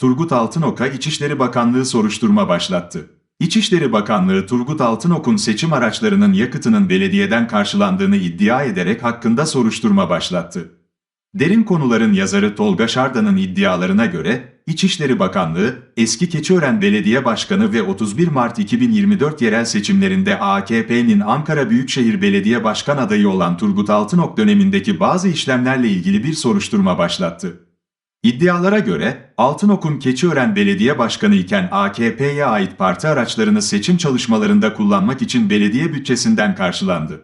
Turgut Altınok'a İçişleri Bakanlığı soruşturma başlattı. İçişleri Bakanlığı Turgut Altınok'un seçim araçlarının yakıtının belediyeden karşılandığını iddia ederek hakkında soruşturma başlattı. Derin konuların yazarı Tolga Şardan'ın iddialarına göre İçişleri Bakanlığı, eski Keçiören Belediye Başkanı ve 31 Mart 2024 yerel seçimlerinde AKP'nin Ankara Büyükşehir Belediye Başkan adayı olan Turgut Altınok dönemindeki bazı işlemlerle ilgili bir soruşturma başlattı. İddialara göre Altınok'un Keçiören Belediye Başkanı iken AKP'ye ait parti araçlarını seçim çalışmalarında kullanmak için belediye bütçesinden karşılandı.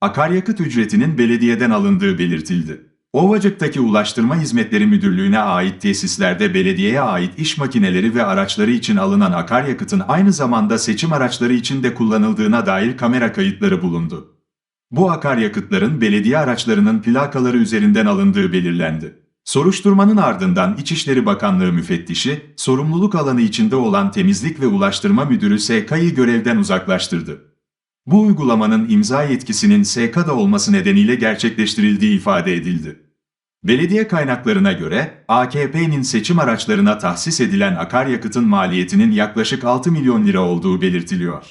Akaryakıt ücretinin belediyeden alındığı belirtildi. Ovacık'taki Ulaştırma Hizmetleri Müdürlüğü'ne ait tesislerde belediyeye ait iş makineleri ve araçları için alınan akaryakıtın aynı zamanda seçim araçları için de kullanıldığına dair kamera kayıtları bulundu. Bu akaryakıtların belediye araçlarının plakaları üzerinden alındığı belirlendi. Soruşturmanın ardından İçişleri Bakanlığı müfettişi, sorumluluk alanı içinde olan Temizlik ve Ulaştırma Müdürü SK'yı görevden uzaklaştırdı. Bu uygulamanın imza yetkisinin SK'da olması nedeniyle gerçekleştirildiği ifade edildi. Belediye kaynaklarına göre AKP'nin seçim araçlarına tahsis edilen akaryakıtın maliyetinin yaklaşık 6 milyon lira olduğu belirtiliyor.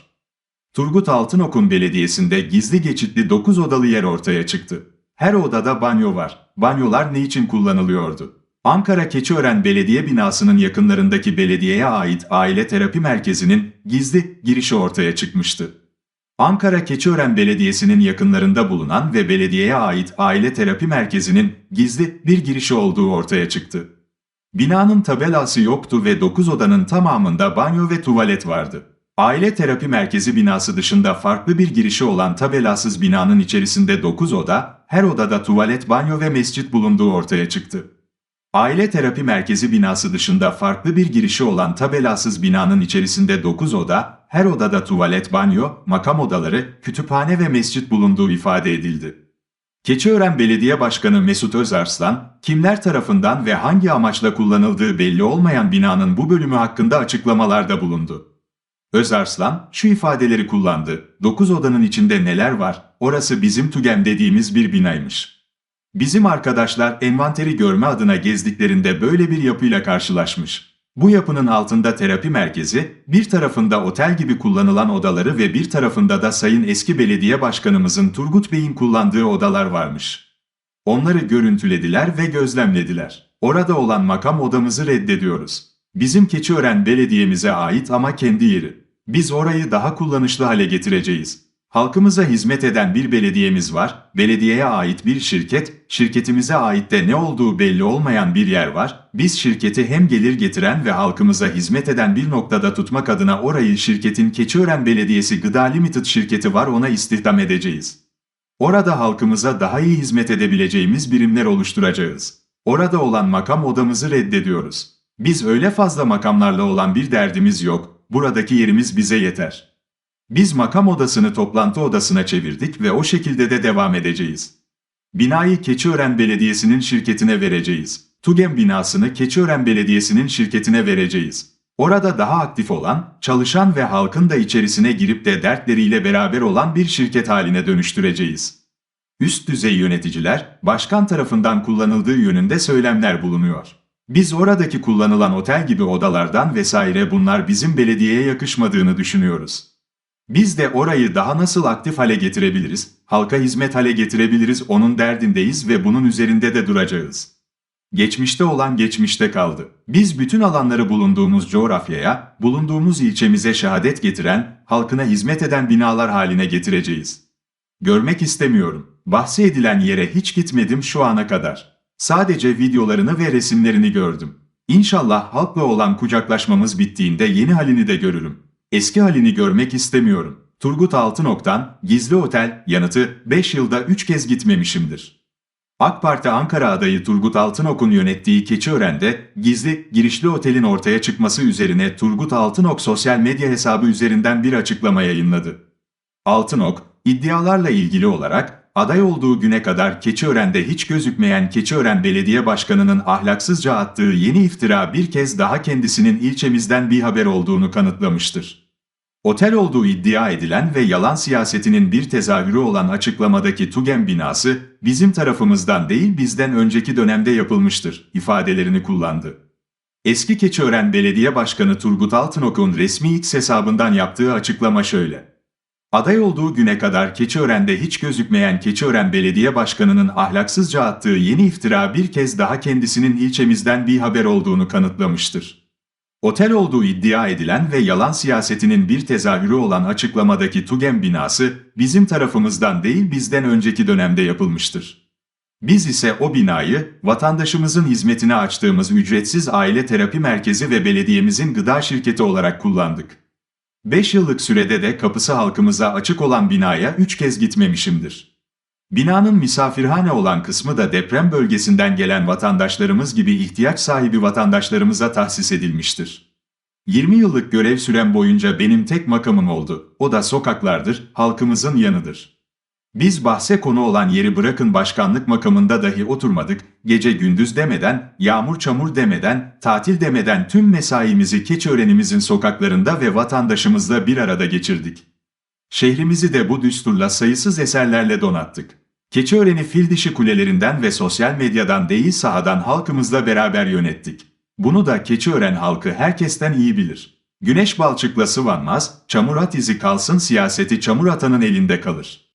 Turgut Altınok'un belediyesinde gizli geçitli 9 odalı yer ortaya çıktı. Her odada banyo var. Banyolar ne için kullanılıyordu? Ankara Keçiören Belediye binasının yakınlarındaki belediyeye ait aile terapi merkezinin gizli girişi ortaya çıkmıştı. Ankara Keçiören Belediyesi'nin yakınlarında bulunan ve belediyeye ait aile terapi merkezinin gizli bir girişi olduğu ortaya çıktı. Binanın tabelası yoktu ve 9 odanın tamamında banyo ve tuvalet vardı. Aile terapi merkezi binası dışında farklı bir girişi olan tabelasız binanın içerisinde 9 oda, her odada tuvalet, banyo ve mescit bulunduğu ortaya çıktı. Aile terapi merkezi binası dışında farklı bir girişi olan tabelasız binanın içerisinde 9 oda, her odada tuvalet, banyo, makam odaları, kütüphane ve mescit bulunduğu ifade edildi. Keçiören Belediye Başkanı Mesut Özarslan, kimler tarafından ve hangi amaçla kullanıldığı belli olmayan binanın bu bölümü hakkında açıklamalarda bulundu. Özarslan şu ifadeleri kullandı. 9 odanın içinde neler var? Orası bizim TÜGEM dediğimiz bir binaymış. Bizim arkadaşlar envanteri görme adına gezdiklerinde böyle bir yapıyla karşılaşmış. Bu yapının altında terapi merkezi, bir tarafında otel gibi kullanılan odaları ve bir tarafında da Sayın Eski Belediye Başkanımızın Turgut Bey'in kullandığı odalar varmış. Onları görüntülediler ve gözlemlediler. Orada olan makam odamızı reddediyoruz. Bizim Keçiören Belediye'mize ait ama kendi yeri. Biz orayı daha kullanışlı hale getireceğiz. Halkımıza hizmet eden bir belediyemiz var, belediyeye ait bir şirket, şirketimize ait de ne olduğu belli olmayan bir yer var. Biz şirketi hem gelir getiren ve halkımıza hizmet eden bir noktada tutmak adına orayı şirketin Keçiören Belediyesi Gıda Limited şirketi var ona istihdam edeceğiz. Orada halkımıza daha iyi hizmet edebileceğimiz birimler oluşturacağız. Orada olan makam odamızı reddediyoruz. Biz öyle fazla makamlarla olan bir derdimiz yok, buradaki yerimiz bize yeter.'' Biz makam odasını toplantı odasına çevirdik ve o şekilde de devam edeceğiz. Binayı Keçiören Belediyesi'nin şirketine vereceğiz. TUGEM binasını Keçiören Belediyesi'nin şirketine vereceğiz. Orada daha aktif olan, çalışan ve halkın da içerisine girip de dertleriyle beraber olan bir şirket haline dönüştüreceğiz. Üst düzey yöneticiler, başkan tarafından kullanıldığı yönünde söylemler bulunuyor. Biz oradaki kullanılan otel gibi odalardan vesaire bunlar bizim belediyeye yakışmadığını düşünüyoruz. Biz de orayı daha nasıl aktif hale getirebiliriz, halka hizmet hale getirebiliriz onun derdindeyiz ve bunun üzerinde de duracağız. Geçmişte olan geçmişte kaldı. Biz bütün alanları bulunduğumuz coğrafyaya, bulunduğumuz ilçemize şehadet getiren, halkına hizmet eden binalar haline getireceğiz. Görmek istemiyorum. Bahsi edilen yere hiç gitmedim şu ana kadar. Sadece videolarını ve resimlerini gördüm. İnşallah halkla olan kucaklaşmamız bittiğinde yeni halini de görürüm. Eski halini görmek istemiyorum. Turgut Altınok'tan Gizli Otel yanıtı 5 yılda 3 kez gitmemişimdir. AK Parti Ankara adayı Turgut Altınok'un yönettiği Keçiören'de gizli girişli otelin ortaya çıkması üzerine Turgut Altınok sosyal medya hesabı üzerinden bir açıklama yayınladı. Altınok, iddialarla ilgili olarak aday olduğu güne kadar Keçiören'de hiç gözükmeyen Keçiören Belediye Başkanı'nın ahlaksızca attığı yeni iftira bir kez daha kendisinin ilçemizden bir haber olduğunu kanıtlamıştır. Otel olduğu iddia edilen ve yalan siyasetinin bir tezahürü olan açıklamadaki TUGEM binası, bizim tarafımızdan değil bizden önceki dönemde yapılmıştır ifadelerini kullandı. Eski Keçiören Belediye Başkanı Turgut Altınok'un resmi X hesabından yaptığı açıklama şöyle. Aday olduğu güne kadar Keçiören'de hiç gözükmeyen Keçiören Belediye Başkanı'nın ahlaksızca attığı yeni iftira bir kez daha kendisinin ilçemizden bir haber olduğunu kanıtlamıştır. Otel olduğu iddia edilen ve yalan siyasetinin bir tezahürü olan açıklamadaki TUGEM binası bizim tarafımızdan değil bizden önceki dönemde yapılmıştır. Biz ise o binayı vatandaşımızın hizmetine açtığımız ücretsiz aile terapi merkezi ve belediyemizin gıda şirketi olarak kullandık. 5 yıllık sürede de kapısı halkımıza açık olan binaya 3 kez gitmemişimdir. Binanın misafirhane olan kısmı da deprem bölgesinden gelen vatandaşlarımız gibi ihtiyaç sahibi vatandaşlarımıza tahsis edilmiştir. 20 yıllık görev sürem boyunca benim tek makamım oldu. O da sokaklardır, halkımızın yanıdır. Biz bahse konu olan yeri bırakın başkanlık makamında dahi oturmadık, gece gündüz demeden, yağmur çamur demeden, tatil demeden tüm mesaimizi Keçiören'imizin sokaklarında ve vatandaşımızla bir arada geçirdik. Şehrimizi de bu düsturla sayısız eserlerle donattık. Keçiören'i fil dişi kulelerinden ve sosyal medyadan değil sahadan halkımızla beraber yönettik. Bunu da Keçiören halkı herkesten iyi bilir. Güneş balçıkla sıvanmaz, çamur at izi kalsın siyaseti çamur atanın elinde kalır.